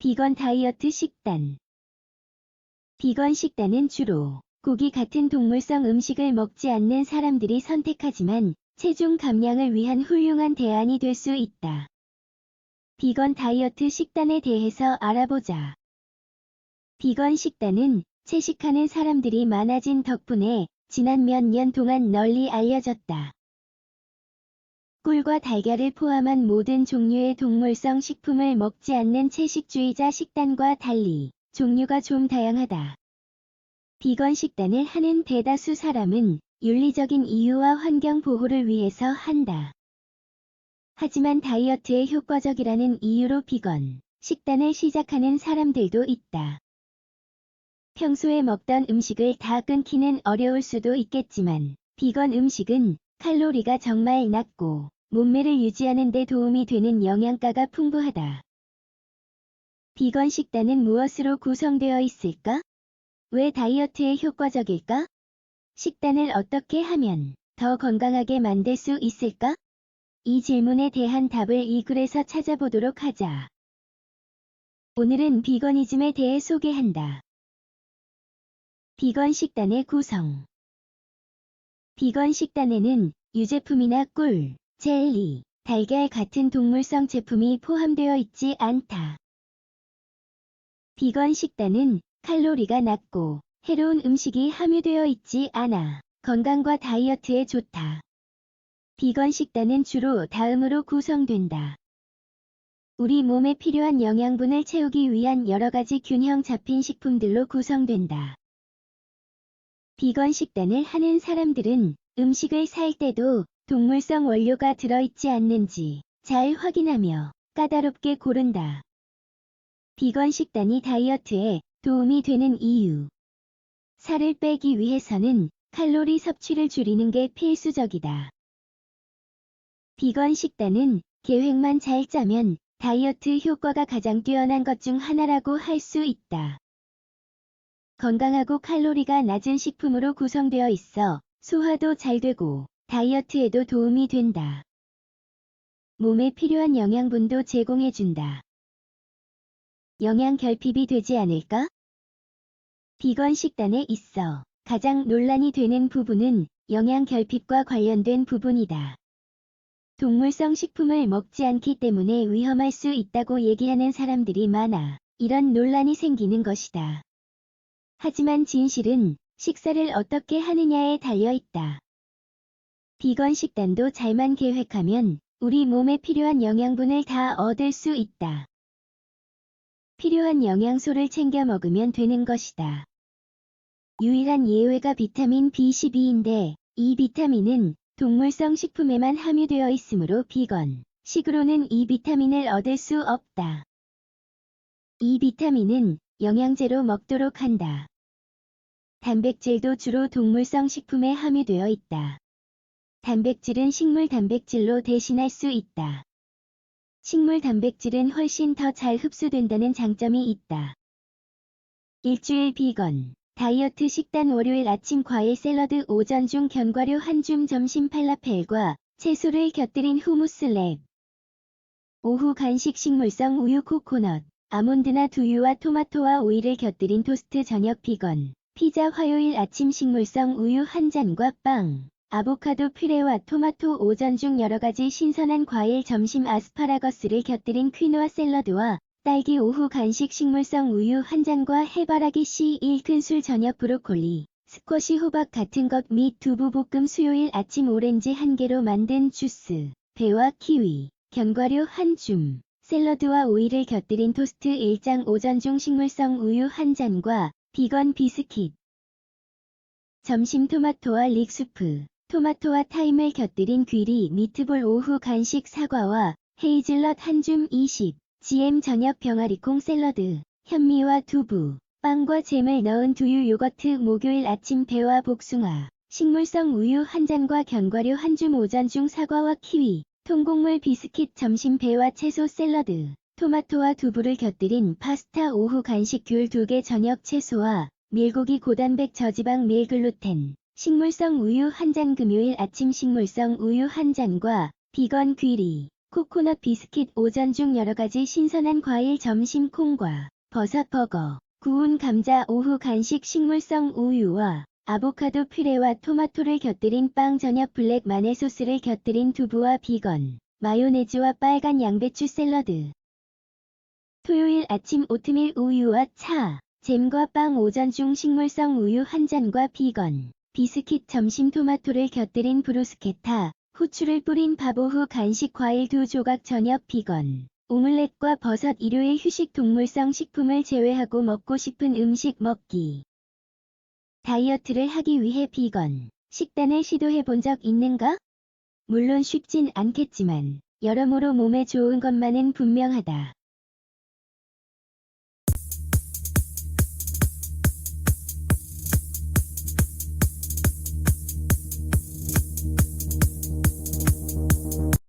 비건 다이어트 식단 비건 식단은 주로 고기 같은 동물성 음식을 먹지 않는 사람들이 선택하지만 체중 감량을 위한 훌륭한 대안이 될 수 있다. 비건 다이어트 식단에 대해서 알아보자. 비건 식단은 채식하는 사람들이 많아진 덕분에 지난 몇 년 동안 널리 알려졌다. 꿀과 달걀을 포함한 모든 종류의 동물성 식품을 먹지 않는 채식주의자 식단과 달리 종류가 좀 다양하다. 비건 식단을 하는 대다수 사람은 윤리적인 이유와 환경 보호를 위해서 한다. 하지만 다이어트에 효과적이라는 이유로 비건 식단을 시작하는 사람들도 있다. 평소에 먹던 음식을 다 끊기는 어려울 수도 있겠지만 비건 음식은 칼로리가 정말 낮고 몸매를 유지하는 데 도움이 되는 영양가가 풍부하다. 비건 식단은 무엇으로 구성되어 있을까? 왜 다이어트에 효과적일까? 식단을 어떻게 하면 더 건강하게 만들 수 있을까? 이 질문에 대한 답을 이 글에서 찾아보도록 하자. 오늘은 비건이즘에 대해 소개한다. 비건 식단의 구성 비건 식단에는 유제품이나 꿀, 젤리, 달걀 같은 동물성 제품이 포함되어 있지 않다. 비건 식단은 칼로리가 낮고 해로운 음식이 함유되어 있지 않아 건강과 다이어트에 좋다. 비건 식단은 주로 다음으로 구성된다. 우리 몸에 필요한 영양분을 채우기 위한 여러 가지 균형 잡힌 식품들로 구성된다. 비건 식단을 하는 사람들은 음식을 살 때도 동물성 원료가 들어있지 않는지 잘 확인하며 까다롭게 고른다. 비건 식단이 다이어트에 도움이 되는 이유. 살을 빼기 위해서는 칼로리 섭취를 줄이는 게 필수적이다. 비건 식단은 계획만 잘 짜면 다이어트 효과가 가장 뛰어난 것 중 하나라고 할 수 있다. 건강하고 칼로리가 낮은 식품으로 구성되어 있어 소화도 잘 되고 다이어트에도 도움이 된다. 몸에 필요한 영양분도 제공해준다. 영양 결핍이 되지 않을까? 비건 식단에 있어 가장 논란이 되는 부분은 영양 결핍과 관련된 부분이다. 동물성 식품을 먹지 않기 때문에 위험할 수 있다고 얘기하는 사람들이 많아 이런 논란이 생기는 것이다. 하지만 진실은 식사를 어떻게 하느냐에 달려 있다. 비건 식단도 잘만 계획하면 우리 몸에 필요한 영양분을 다 얻을 수 있다. 필요한 영양소를 챙겨 먹으면 되는 것이다. 유일한 예외가 비타민 B12인데 이 비타민은 동물성 식품에만 함유되어 있으므로 비건 식으로는 이 비타민을 얻을 수 없다. 이 비타민은 영양제로 먹도록 한다. 단백질도 주로 동물성 식품에 함유되어 있다. 단백질은 식물 단백질로 대신할 수 있다. 식물 단백질은 훨씬 더 잘 흡수된다는 장점이 있다. 일주일 비건 다이어트 식단 월요일 아침 과일 샐러드 오전 중 견과류 한 줌 점심 팔라펠과 채소를 곁들인 후무스 랩 오후 간식 식물성 우유 코코넛 아몬드나 두유와 토마토와 오이를 곁들인 토스트 저녁 비건 피자 화요일 아침 식물성 우유 한 잔과 빵 아보카도 퓨레와 토마토 오전 중 여러가지 신선한 과일 점심 아스파라거스를 곁들인 퀴노아 샐러드와 딸기 오후 간식 식물성 우유 한 잔과 해바라기 씨 1큰술 저녁 브로콜리, 스쿼시 호박 같은 것 및 두부 볶음 수요일 아침 오렌지 한 개로 만든 주스, 배와 키위, 견과류 한 줌, 샐러드와 오이를 곁들인 토스트 1장 오전 중 식물성 우유 한 잔과 비건 비스킷. 점심 토마토와 릭수프, 토마토와 타임을 곁들인 귀리 미트볼 오후 간식 사과와 헤이즐넛 한 줌 20. GM 저녁 병아리콩 샐러드, 현미와 두부, 빵과 잼을 넣은 두유 요거트 목요일 아침 배와 복숭아, 식물성 우유 한 잔과 견과류 한 줌 오전 중 사과와 키위, 통곡물 비스킷 점심 배와 채소 샐러드, 토마토와 두부를 곁들인 파스타 오후 간식 귤 2개 저녁 채소와 밀고기 고단백 저지방 밀글루텐, 식물성 우유 한 잔 금요일 아침 식물성 우유 한 잔과 비건 귀리, 코코넛 비스킷 오전 중 여러가지 신선한 과일 점심 콩과 버섯 버거, 구운 감자 오후 간식 식물성 우유와 아보카도 퓨레와 토마토를 곁들인 빵 저녁 블랙 마네 소스를 곁들인 두부와 비건, 마요네즈와 빨간 양배추 샐러드. 토요일 아침 오트밀 우유와 차, 잼과 빵 오전 중 식물성 우유 한 잔과 비건, 비스킷 점심 토마토를 곁들인 브루스케타, 후추를 뿌린 밥 오후 간식 과일 두 조각 저녁 비건, 오믈렛과 버섯 일요일 휴식 동물성 식품을 제외하고 먹고 싶은 음식 먹기. 다이어트를 하기 위해 비건, 식단을 시도해 본 적 있는가? 물론 쉽진 않겠지만, 여러모로 몸에 좋은 것만은 분명하다.